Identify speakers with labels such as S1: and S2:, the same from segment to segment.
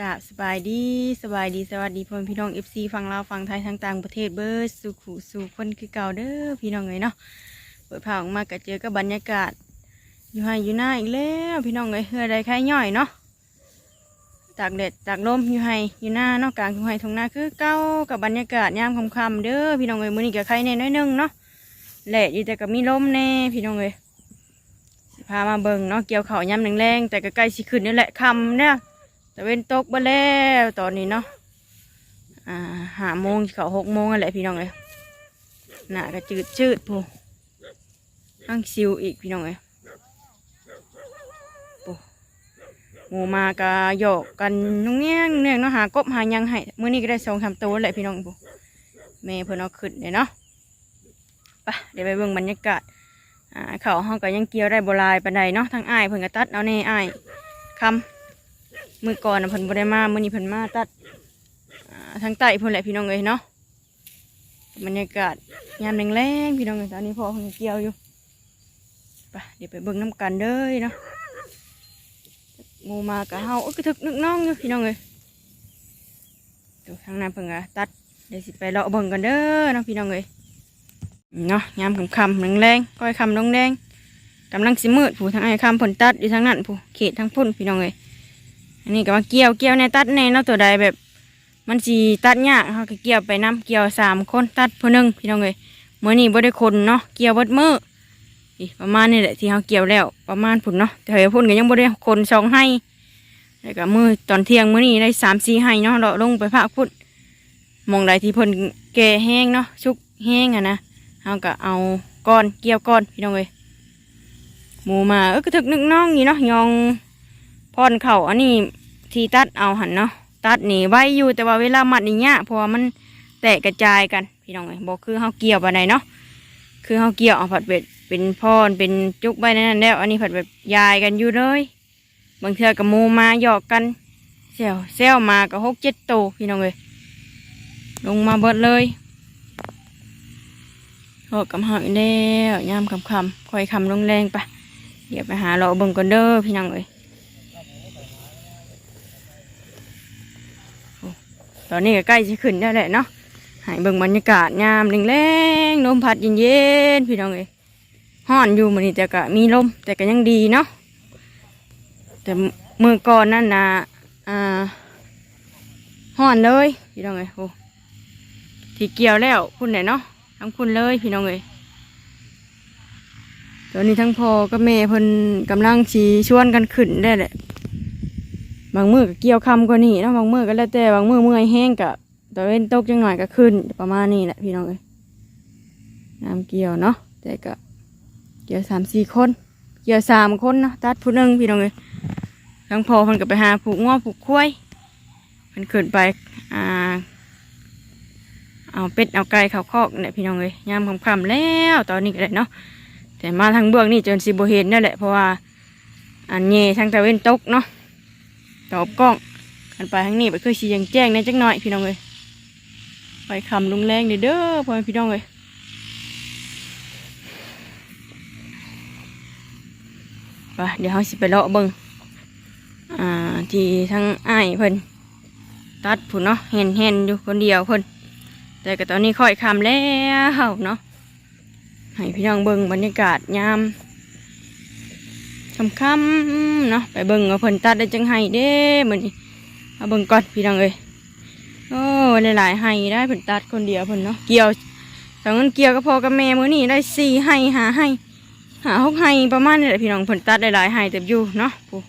S1: กะสบายดีสบายดีสวัสดีพ่อพี่น้องเอฟซีฝั่งลาวฝั่งไทยทั้งต่างประเทศเบิร์ดสู่ขู่สู่คนคือเก่าเด้อพี่น้องเลยเนาะเปิดผ่าออกมาก็เจอกับบรรยากาศ อยู่ให้อยู่หน้าอีกแล้วพี่น้องเลยเฮือใดใครย่อยเนาะตากแดดตากลมอยู่ให้อยู่หน้าเนาะกลางทุ่งไห้ทุ่งนาคือเก้ากับบรรยากาศยามค่ำๆเด้อพี่น้องเลยมื้อนี้ก็ใครแน่น้อยหนึงเนาะแหละอยู่แต่ก็มีลมแน่พี่น้องเลยพามาเบิ่งเนาะเกี่ยวเขายามแรงๆแต่ก็ใกล้สิขึ้นนี่แหละคำเนี่ย แต่เว้นตกบ่แล้วตอนนี้เนาะอ่าหาโมงเขาหกโมงอะไรพี่น้องเลยหน้าก็จืดชืดพูอังซิวอีกพี่น้องเลยปูหมูมากะหยอกกันนุ่งเงี้ยเนื่องเนาะหากบหายังให้มื้อนี้ก็ได้สองสามตัวแหละพี่น้องปูแม่เพิ่นเอาขึ้นเลยเนาะไปเดี๋ยวไปเบิ่งบรรยากาศอ่าเขาเฮาก็ยังเกี่ยวได้บ่หลายปานใดเนาะทั้งอ้ายเพิ่นก็ตัดเอาแน่อ้ายคำ มือก่อนน่ะเพิ่นบ่ได้มามื้อนี้เพิ่นมาตัดอ่าทางใต้เพิ่นแหละพี่น้องเอ้ยเนาะบรรยากาศยามแรงๆพี่น้องเอ้ยตอนนี้พ่อเพิ่นเกี่ยวอยู่ไปเดี๋ยวไปเบิ่งน้ำกันเด้อเนาะงูมากะเฮาอึกกระทึกนึกน้องอยู่พี่น้องเอ้ยดูทางนั้นเพิ่นก็ตัดเดี๋ยวสิไปเลาะเบิ่งกันเด้อเนาะพี่น้องเอ้ยเนาะยามค่ำๆแรงๆก้อยค่ำลงแดงกำลังสิมืดผู้ทางไอ้ค่ำเพิ่นตัดอยู่ทางนั้นผู้เขตทางพุ่นพี่น้องเอ้ย อันนี้ก็มาเกี่ยวเกี่ยวในตัดในเนาะตัวใดแบบ มันสีตัดยากเขาก็เกี่ยวไปน้ำเกี่ยวสามคนตัดผู้หนึ่งพี่น้องเลยเมื่อนี้บ่ได้คนเนาะเกี่ยวบดมือประมาณนี้แหละที่เขาเกี่ยวแล้วประมาณผุนเนาะแต่เฮ้ยพุ่นก็ยังบ่ได้คนสองให้แล้วก็มือตอนเที่ยงมื้อนี้ได้สามสี่ให้เนาะเราลงไปพักพุ่นมองใดที่เพิ่นแก่แห้งเนาะชุกแห้งอะนะเขาก็เอาก้อนเกี่ยวก้อนพี่น้องเลยหมูมาเออก็ถึกนึกน้องนี่เนาะยอง พอนเข่าอันนี้ที่ตัดเอาหันเนาะตัดหนีไว้อยู่แต่ว่าเวลามัดนี่ากเพราะว่ามันแตกกระจายกันพี่น้องเอ้ยบอกคือเฮาเกี่ยวไปไหนเนาะคือเฮาเกี่ยวเอาผัดเบ็ดเป็นพอนเป็นจุกใบนั่นแล้ว อันนี้ผัดแบบยายกันอยู่เลยบางเทือกับมูมาหยอกกันเซลเซลมากับหกเจ็ดโตพี่น้องเอ้ยลงมาเบิดเลยโอ้กำหักแล้วยามคำคำคอยคำลงแรงไปเดี๋ยวไปหาเราเบิ่งกันเด้อพี่น้องเอ้ย ตอนนี้ก็ใกล้จะขึ้นได้แหละเนาะใหายเบิ่งบรรยากาศยามแรงๆลมพัดเย็นๆพี่น้องเอ้ยห้อนอยู่มันนี้แต่ก็มีลม แต่ก็ยังดีเนาะแต่มือก่อนนั่นนะอ่าห้อนเลยพี่น้องเอ้ยโอ้ที่เกี่ยวแล้วคุณไหนเนาะทั้งคุณเลยพี่น้องเอ้ยตอนนี้ทั้งพ่อกับแม่เพิ่นกำลังชีชวนกันขึ้นได้แหละ บางมือก็เกี่ยวคำกว่านี่เนาะบางมือก็แล้วแต่บางมือเมื่อยแห้งก็ตะเว้นตกจังหน่อยก็ขึ้น ประมาณนี้แหละพี่น้องเอ้ยน้ำเกี่ยวเนาะแต่ก็เกี่ยวสามสี่คน เกี่ยวสามคนเนาะตัดผู้หนึ่งพี่น้องเอ้ยทั้งพอเพิ่นก็ไปหาผูกง้อผูกควายเพิ่นขึ้นไปอ่าเอาเป็ดเอาไก่เขาคอกเนี่ยพี่น้องเอ้ยยามค่ำๆแล้วตอนนี้ก็ได้เนาะแต่มาทางเบื้องนี่จนสิบเห็นนั่นแหละเพราะว่าอันเย่ทางตะเว้นตกเนาะ ตอบกล้องกันไปทางนี้ไปคือสียังแจ้งในจักหน่อยพี่น้องเลยไปคำลุงแรงเด้อพ่อพี่น้องเลยไปเดี๋ยวเขาสิไปเลาะเบิ่งอ่าที่ทั้งอ้ายเพิ่นตัดผุนเนาะเห็นเห็นอยู่คนเดียวเพิ่นแต่ก็ตอนนี้ค่อยคำแล้วเนาะให้พี่น้องเบิ่งบรรยากาศยาม คำคำๆเนาะไปเบิ่งเอาเพิ่นตัดได้จังไห้เด้เหมือนี้เอาเบิ่งก่อนพี่น้องเอ้ยโอ้หลายๆไห้ได้เพิ่นตัดคนเดียวเพิ่นเนาะเกี่ยวตอนนั้นเกี่ยวกับพ่อกับแม่มื้อนี้ได้สี่ไห้หาไห้หาหกไห้ประมาณนี้แหละพี่น้องเพิ่นตัดได้หลายไห้เต็มอยู่เนาะผู้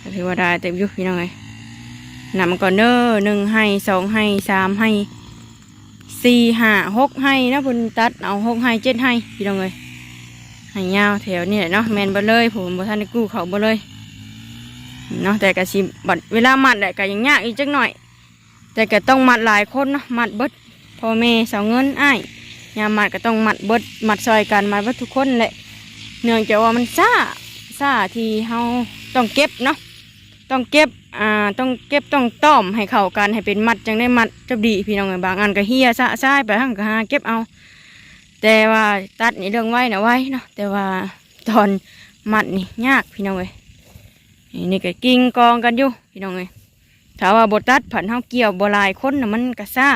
S1: ก็ถือว่าได้เต็มอยู่พี่น้องเอ้ยนำก่อนเด้อหนึ่งไห้สองไห้สามไห้สี่ห้าหกไห้นะเพิ่นตัดเอาหกไห้เจ็ดไห้พี่น้องเอ้ย ให้ยาวแถวนี่แหละเนาะแมนบ่เลยผมบ่ทันได้กู้เขาบ่เลยเนาะแต่ก็สิบัดเวลามัดแหละก็ยังยากอีกจักหน่อย แต่ก็ต้องมัดหลายคนเนาะมัดเบิดพ่อแม่เสาเงินอ้ายยามมัดก็ต้องมัดเบิดมัดซอยกันมัดเบิดทุกคนแหละเนื่องจากว่ามันซ่าซ่าที่เฮาต้องเก็บเนาะต้องเก็บอ่าต้องเก็บต้องต้อมให้เข้ากันให้เป็นมัดจังได้มัดจะดีพี่น้องเอ้ยบางอันก็เฮียซะซ้ายไปหั่งก็หาเก็บเอา แต่ว่าตัดนี่เรื่องไว้นะไว้เนาะแต่ว่าตอนมัดนี่ยากพี่น้องเอ้ยนี่ก็กิ้งกองกันอยู่พี่น้องเอ้ยถ้าว่าบตัดผันเฮาเกี่ยวบลายคนน่ะมันกระซ่า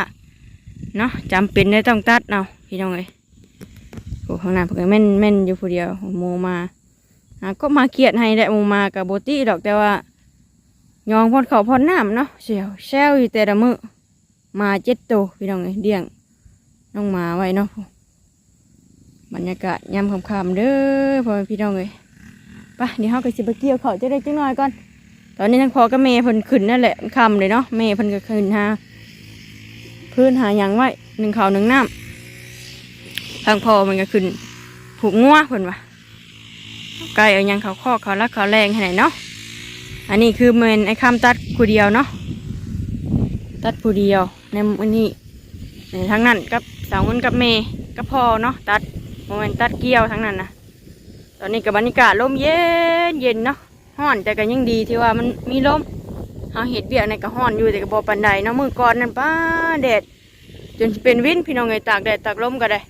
S1: เนาะจำเป็นได้ต้องตัดเอาพี่น้องเอ้ยโอ้ข้างหน้าเพิ่นก็แม่นแม่นอยู่ผู้เดียวโมมาก็มาเกียดให้แหละโมมากับโบตี้ดอกแต่ว่ายองพอนเขาพอนน้ำเนาะเสียวแซวอยู่แต่ละมือมาเจ็ดตัวพี่น้องเอ้ยเลี้ยงน้องมาไว้เนาะ บรรยากาศยามค่ำๆเด้อพ่อพี่น้องเอ้ยไปเดี๋ยวเราก็สิไปเกี่ยวเขาจะได้จังหน่อยก่อน ตอนนี้ทั้งพอกับเมย์เพิ่นขึ้นนั่นแหละมันคำเลยเนาะเมย์เพิ่นก็ขึ้นหาพื้นหาหยังไว้หนึ่งเขาวหนึ่งน้ำทางพอมันก็ขึ้นผูกงัวเพิ่นว่าไก่เอายังเขาข้อเขารักเขาแรงให้ไหนเนาะอันนี้คือเมนไอ้คำตัดผู้เดียวเนาะตัดผู้เดียวในวันนี้ในทั้งนั้นกับสาวเงินกับเมกับพ่อเนาะตัด มเมนตัดเกี่ยวทั้งนั้นนะตอนนี้กับบรรยากาศลมเย็นเย็นเนาะห้อนแต่ก็ยังดีที่ว่ามันมีลมเอาเห็ดเบียในก็ห้อนอยู่แต่ก็บอปันใดเนาะมือก่อนนั่นป้าแดดจนเป็นวินพี่น้องไงตากแดดตากลมก็ได้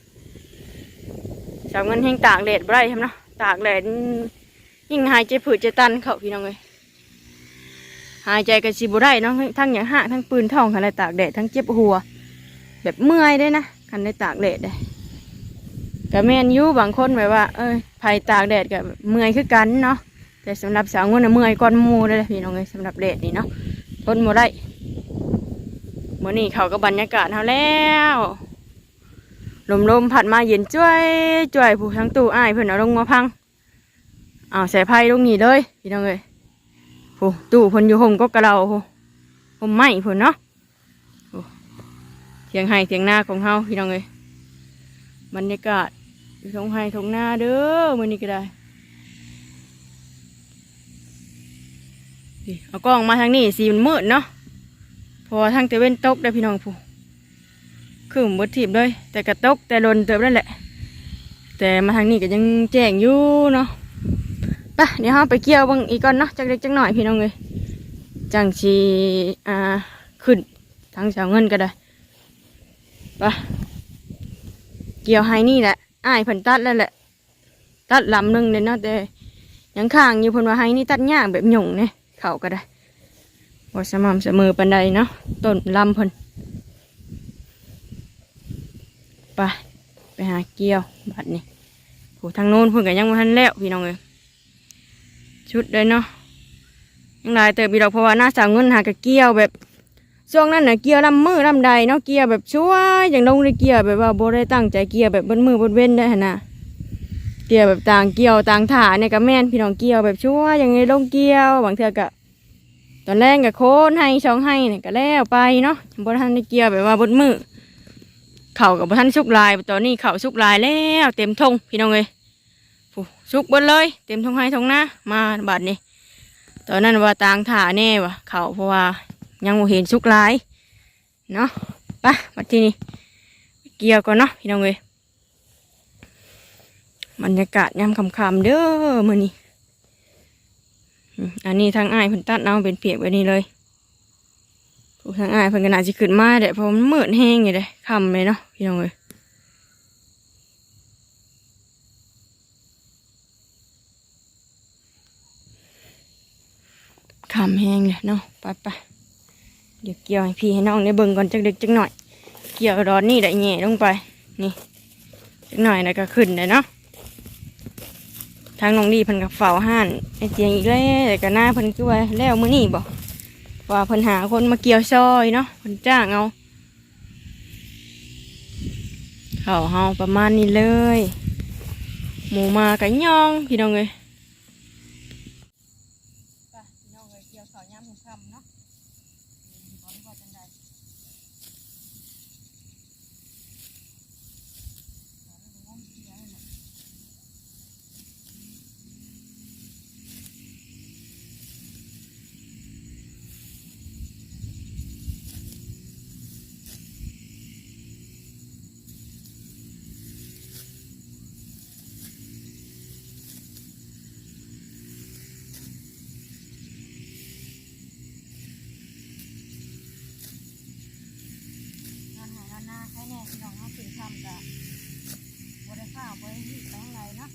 S1: สามเงินแห่งตากแดดบ่ได้ทำเนาะตากแดดยิ่งหายใจผืดใจตันเขาพี่น้องเลยหายใจก็สิบ่ได้เนาะทั้งอย่างห้าทั้งปืนทองอะไรตากแดดทั้งเจ็บหัว แบบเมื่อยได้นะคันได้ตากแดดได้ ก็แม่นอยู่บางคนแบบว่า เอ้ยไผตากแดดก็เมื่อยคือกันเนาะแต่สำหรับสาวงนน่ะเมื่อยก่อนมูเลยพี่น้องเอ้ยสำหรับแดดนี่เนาะทนบ่ได้มื้อนี้เขาก็บรรยากาศเฮาแล้วลมๆพัดมาเย็นจ้วยจ้วยผู้ทั้งตู้อ้ายเพิ่อนเอาลงมาพังอ้าวใส่ไผ่ลงนี่เลยพี่น้องเอ้ยผู้ตู้พ่นอยู่ห่มก็กระเราผู้ห่มไม้เพิ่นเนาะเถียงไห้เถียงหน้าของเฮาพี่น้องเอ้ยบรรยากาศ อยู่ทงไฮทงหน้าเด้อมือนี้ก็ได้เอากล้องมาทางนี้สีมันมืดเนาะพอทางตะเวนตกได้พี่น้องผู้คือหมดทีบเลย แต่กระตกแต่ลนเติบนั่นแหละ แต่มาทางนี้ก็ยังแจ้งอยู่เนาะไปเดี๋ยวเราไปเกี่ยวบางอีกก่อนเนาะจักเล็กจักหน่อยพี่น้องเลยจังชีอ่าขึ้นทางเสาเงินก็ได้ไปเกี่ยวให้นี่แหละ อ้ายเพิ่นตัดแล้วแหละ ตัดลำหนึ่งเลยเนาะแต่ยังข้างอยู่เพิ่นว่าให้นี่ตัดยากแบบหยุ่งเนี่ยเขาก็ได้บ่สม่ำเสมอปานใดเนาะต้นลำเพิ่นไปไปหาเกี่ยวบัดนี้โหทางโน้นเพิ่นก็ยังบ่ทันแล้วพี่น้องเอ้ยชุดเลยเนาะยังหลายเติบอีดอกเพราะว่าหน้าสาวเงินหากะเกี่ยวแบบ ช่วงนั้นน่ะเกียร์ลำมือลำใดเนาะเกียร์แบบช่วยอย่างลงในเกียร์แบบว่าโบได้ตั้งใจเกียร์แบบบนมือบนเว้นได้หนะเกียร์แบบต่างเกี่ยวต่างถาเนี่ยก็แม่นพี่น้องเกี่ยวแบบช่วยอย่างไงลงเกี่ยวบางเทือก็ตอนแรกก็โค้นให้ช่องให้เนี่ยก็แล้วไปเนาะบนทันได้เกี่ยวแบบว่าบนมือเข่ากับบทันสุกลายตอนนี้เข่าสุกลายแล้วเต็มทงพี่น้องเลยผู้สุกบนเลย เต็มทงให้ทงหน้ามาบาดนี้ตอนนั้นว่าต่างถาแน่วะเข่าเพราะว่า ยังบ่เห็นสุกหลายเนาะไปมาที่นี่เกี่ยวก่อนเนาะพี่น้องเอ้ยบรรยากาศยามค่ำๆเด้อมื้อนี้อืมอันนี้ทางอ้ายเพิ่นตัดเอาเป็นเปียกแบบนี้เลยผู้ทางอ้ายเพิ่นก็น่าสิขึ้นมาเด้เพราะมันมืดแห้งอยู่เด้ค่ำเลยเนาะพี่น้องเอ้ยค่ำแห้งเลยเนาะไปไปๆ เดี๋ยวเกี่ยวให้พี่ให้น้องได้เบิ่งก่อนจักเด็กจักหน่อย เกี่ยวรอนนี่ได้แง่ลงไป นี่จักหน่อยแล้วก็ขึ้นเลยเนาะทางน้องดีเพิ่นกับเฝ้าห้านไอเจียงอีกแล้วแต่ก็หน้าเพิ่นคือว่าแล้วมื้อนี้บ่ว่าเพิ่นหาคนมาเกี่ยวซอยเนาะเพิ่นจ้างเอาเขาเฮาประมาณนี้เลย หมูมากับย่องพี่น้องเอ้ย แน่พี่น้องเขาถึงทำกับบริข้าวบริหิตแปลงไรเนาะ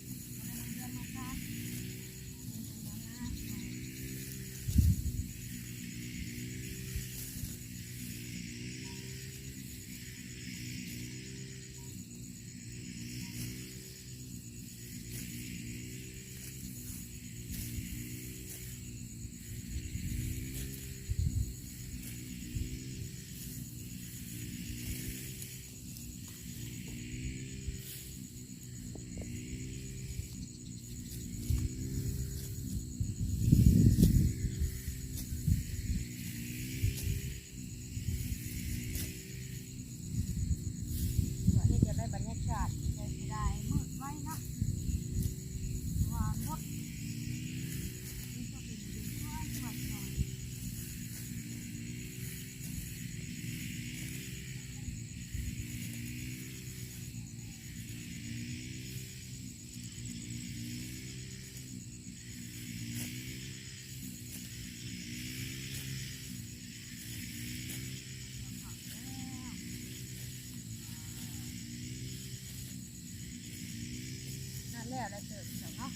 S1: แล้วเติบเนาะ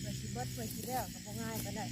S1: เปิดชีเบิดเปิดชีแล้วก็บ่ง่ายก็ได้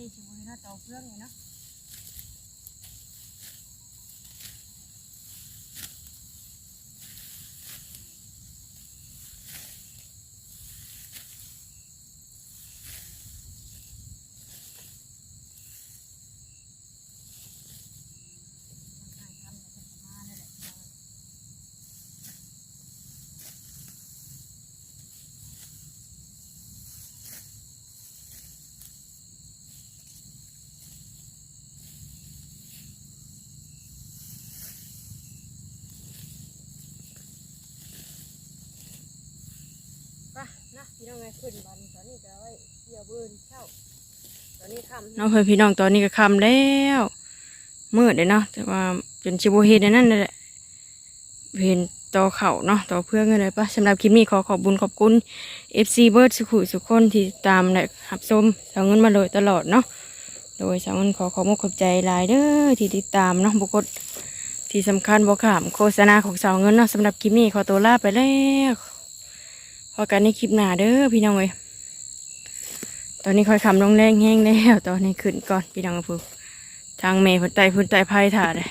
S1: นี่ชิบุรีนหน้าเตาเครื่องเลยเนาะ ไปนะ พี่น้องไงขึ้นบันตอนนี้จะไว้เกี่ยวเบินเข้าตอนนี้คำน้องเพื่อนพี่น้องตอนนี้ก็คำแล้วมืดเลยเนาะแต่ว่าจนชิโบเฮดนั่นแหละเห็นต่อเข่าเนาะต่อเพื่อนกันเลยปะสำหรับคลิปนี้ขอขอบบุญขอบคุณ FC เบิร์ดสุขุสุขคนที่ตามและหับชมสาวเงินมาโดยตลอดเนาะโดยสาวเงินขอขอบคุณขอบใจหลายเด้อที่ติดตามเนาะบุกดที่สำคัญบอกขามโฆษณาของสาวเงินเนาะสำหรับคลิปนี้ขอตัวลาไปแล้ว อกันในคลิปหน้าเด้อพี่น้องเอ้ยตอนนี้ค่อยคำลงแรงแห้งแล้ว ตอนนี้ขึ้นก่อนพี่น้องผู้ทางเมย์พุ่นไตพุ่นไตไพ่ถ่าเลย